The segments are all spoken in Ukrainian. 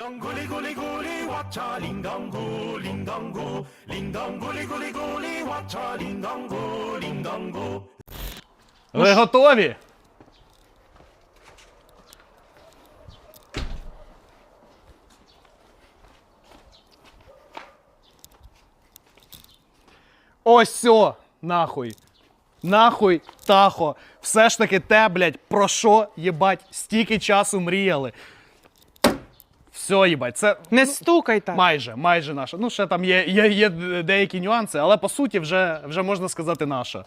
Dong guli guli guli wacha ling dong gu ling dong gu ling dong guli guli guli wacha ling dong gu ling dong gu Ви готові? Ось все, нахуй. Нахуй, тахо. Все ж таки те, блядь, про що, їбать, стільки часу мріяли. Все, їбать, це Не стукай так. майже, майже наша. Ну, ще там є, є, є деякі нюанси, але по суті, вже, вже можна сказати, наша.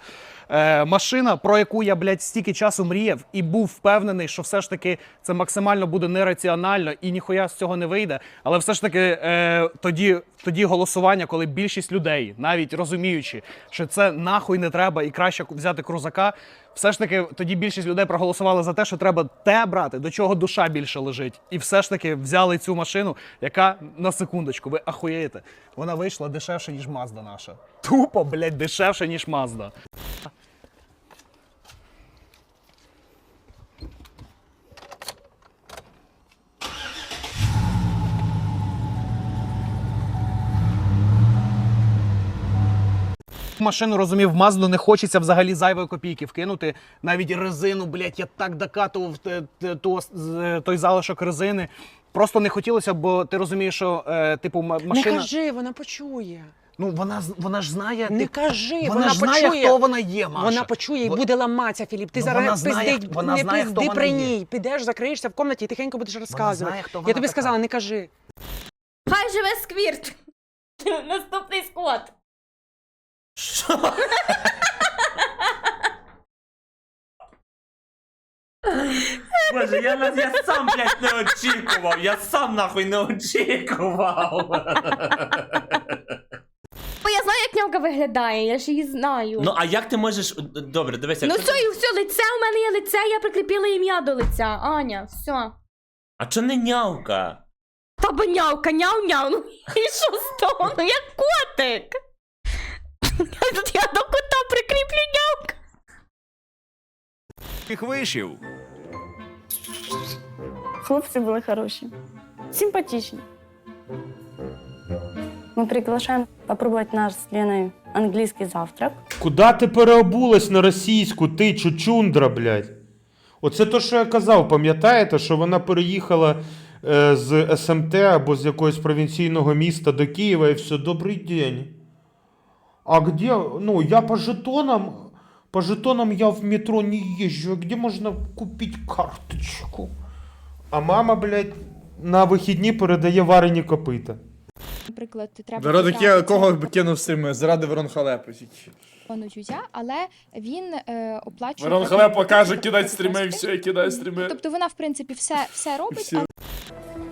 Е, машина, про яку я, блядь, стільки часу мріяв і був впевнений, що все ж таки це максимально буде нераціонально і ніхуя з цього не вийде. Але все ж таки е, тоді, тоді голосування, коли більшість людей, навіть розуміючи, що це нахуй не треба і краще взяти крузака, все ж таки тоді більшість людей проголосували за те, що треба те брати, до чого душа більше лежить. І все ж таки взяли цю машину, яка на секундочку, ви ахуєєте, вона вийшла дешевше, ніж Мазда наша. Тупо, блядь, дешевше, ніж Мазда. Машину розумів, в Мазду не хочеться взагалі зайвої копійки вкинути. Навіть резину, блядь, я так докатував те- те- з- той залишок резини. Просто не хотілося, бо ти розумієш, що е, типу м- Не кажи, вона почує. Ну вона з- вона ж знає. Не ти- кажи, вона, вона ж знає, почує. хто вона є, Маша. Вона почує і Во- буде ламатися, Філіп. Ти Ну, зараз вона знає, вона не знає, хто пизди вона при є. ній. Підеш, закриєшся в кімнаті і тихенько будеш розказувати. знає, хто Я тобі така. сказала, не кажи. Хай живе сквірт! Наступний склад. Боже, я, на- я сам, блядь, не очікував. Я сам нахуй не очікував. Бо я знаю, як нямка виглядає, я ж її знаю. Ну, а як ти можеш. Добре, дивися. Ну якщо- все, і все, лице у мене є лице, я прикріпила ім'я до лиця. Аня, все. А чо не нявка? Та бо нявка, няв-няв, ну і що з того? Ну як котик. Тут я до кота прикріплю нявка. Їх вишів. Хлопцы были хорошие, симпатичные. Мы приглашаем попробовать наш с Леной английский завтрак. Куда ти переобулась на російську, ти чучундра, блядь? Оце то, що я казав, пам'ятаєте, що вона переїхала е, з СМТ або з якогось провінційного міста до Києва і все, добрий день. А где, ну, я по жетонам, по жетонам я в метро не езжу, а где можно купить карточку? А мама, блядь, на вихідні передає варені копита. Наприклад, треба Заради потрапити ки- кого б кинув стріми? Заради Ворон Халепи. тільки. чуття, але він е, оплачує. Ворон Халепа каже, кидать просто стріми і все, і кидає стріми. Тобто вона, в принципі, все, все робить, Всі. але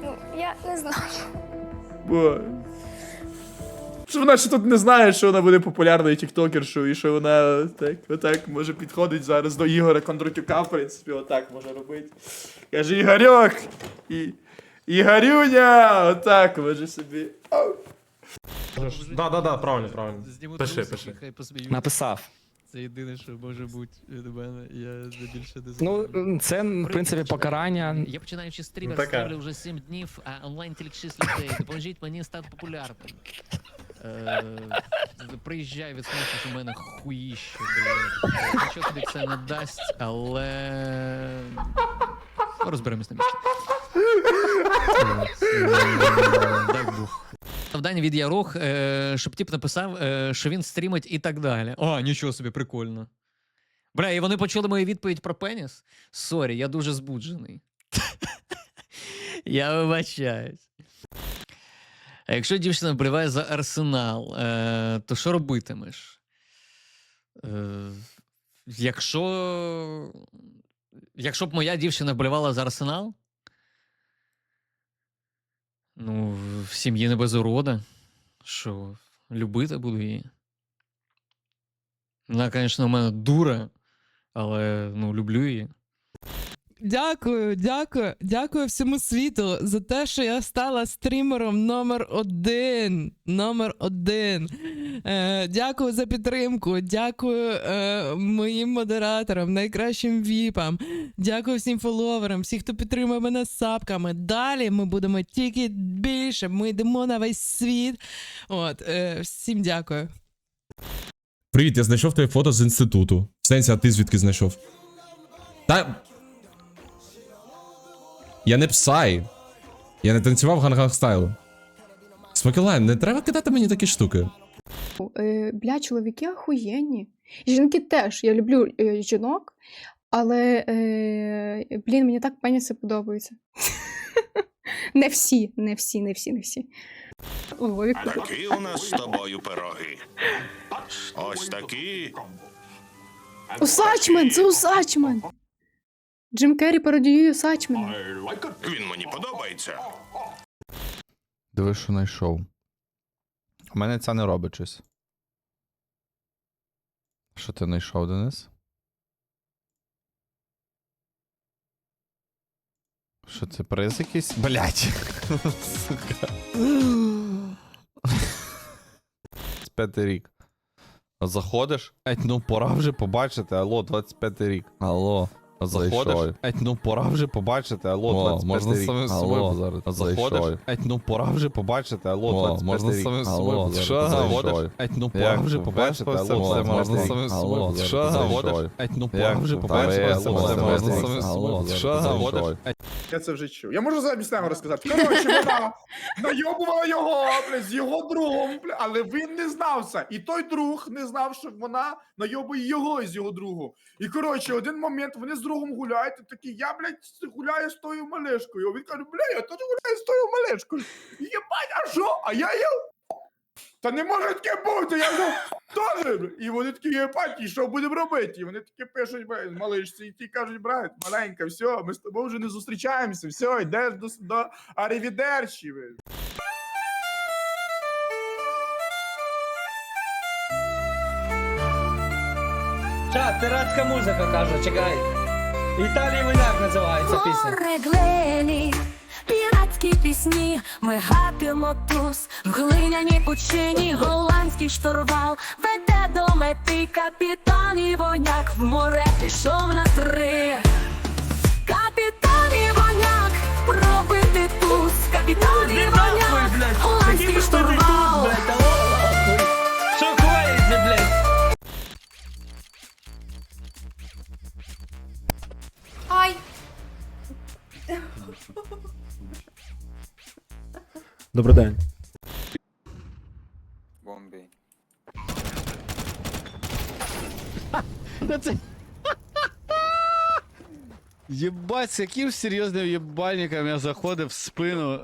Ну, я не знаю. Бо... Що вона ще тут не знає, що вона буде популярною тіктокершою, і що вона так, отак може підходить зараз до Ігоря Кондратюка, в принципі, отак може робити. Каже, Ігорьок! І... Ігорюня! Отак може собі. Ау. Да, да, да, правильно, правильно. Пиши, пиши. Написав. Це єдине, що може бути від мене. Я більше не Ну, це, в принципі, покарання. Я починаючи стрімер, Ну, така. ставлю вже 7 днів, а онлайн тільки 6 людей. Допоможіть мені стати популярним. Е, приїжджай, відсмачиш у мене хуїще, блядь. Нічого тобі це не дасть, але. Розберемось на місці. Дай Бог. Завдання від Ярох, е, щоб тип написав, е, що він стрімить і так далі. О, нічого собі, прикольно. Бля, і вони почули мою відповідь про пеніс. Сорі, я дуже збуджений. я вибачаюсь. А якщо дівчина вболіває за арсенал, е, то що робитимеш? Е, якщо. Якщо б моя дівчина вболівала за арсенал, ну, в сім'ї не без урода. Що, любити буду її. Вона, звісно, в мене дура, але ну, люблю її. Дякую, дякую, дякую всьому світу за те, що я стала стрімером номер один. Номер один. Е, дякую за підтримку. Дякую е, моїм модераторам, найкращим віпам. Дякую всім фоловерам, всім, хто підтримує мене сапками. Далі ми будемо тільки більше. Ми йдемо на весь світ. От, е, всім дякую. Привіт, я знайшов твоє фото з інституту. Сенсі, а ти звідки знайшов? Та. Я не псай. Я не танцював гангах стайлу. Смокілайн, не треба кидати мені такі штуки. Е, бля, чоловіки охуєнні. Жінки теж. Я люблю е, жінок, але е, блін, мені так пеніси подобаються. Не всі, не всі, не всі, не всі. О, Вовік, Такі у нас з тобою пироги. Ось такі. Усачмен! Це Усачмен! Джим Керрі пародіює Усачмена. Він мені подобається. Диви, що знайшов. У мене це не робить щось. Що ти знайшов, Денис? Що це приз якийсь? Блять. Сука. 25 рік. Заходиш? Ну пора вже побачити. Алло, 25 рік. Алло. Заходиш? Еть, ну пора вже побачити. Алло, 25 можна рік. самим собою позарити. Заходиш? Еть, ну пора вже побачити. Алло, О, 25 можна рік. самим собою. Що? Заходиш? Еть, ну пора вже побачити. Алло, все, можна самим собою. Що? Заходиш? Еть, ну пора вже побачити. Алло, все, можна самим собою Що? Заходиш? Я це вже чув. Я можу замість нього розказати. Коротше, вона найобувала його, з його другом, але він не знав це. І той друг не знав, що вона найобує його з його другом. І коротше, один момент вони з другом гуляють, і такі, я, блядь, гуляю з тою малешкою. Він каже, бля, я теж гуляю з тою малешкою. Єбать, а що? А я є. Та не може таке бути, я вже теж. І вони такі, єбать, і що будемо робити? І вони такі пишуть, бля, малишці, і ті кажуть, брат, маленька, все, ми з тобою вже не зустрічаємося, все, йдеш до, до Арівідерчі. бля». Ча, музика каже, чекай. Віталій Виняк називається пісня. Реглені, піратські пісні, ми гапімо туз, глиняні пучині, голландський штурвал, веде до мети капітан і воняк в море пішов на три. Добрий день. Бомбі. Єбать, з яким серйозним єбальником я заходив в спину.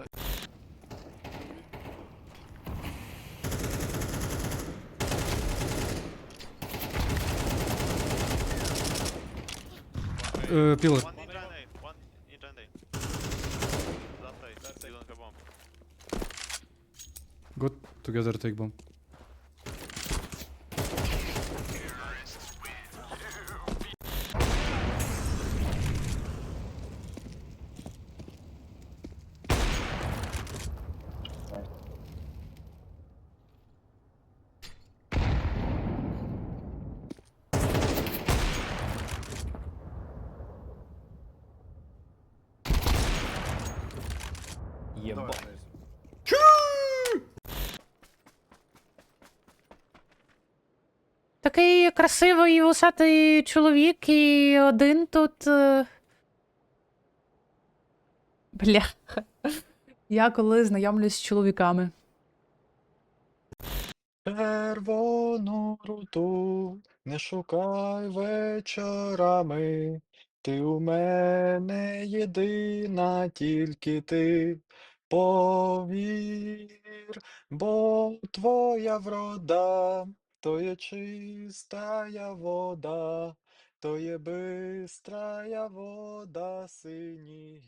Пілот. Go together take bomb. Такий красивий вусатий чоловік, і один тут. е, Бля. Я коли знайомлюсь з чоловіками. Червону руту не шукай вечорами. Ти у мене єдина, тільки ти. Повір, бо твоя врода, то є чистая вода, то є бистрая вода синіх.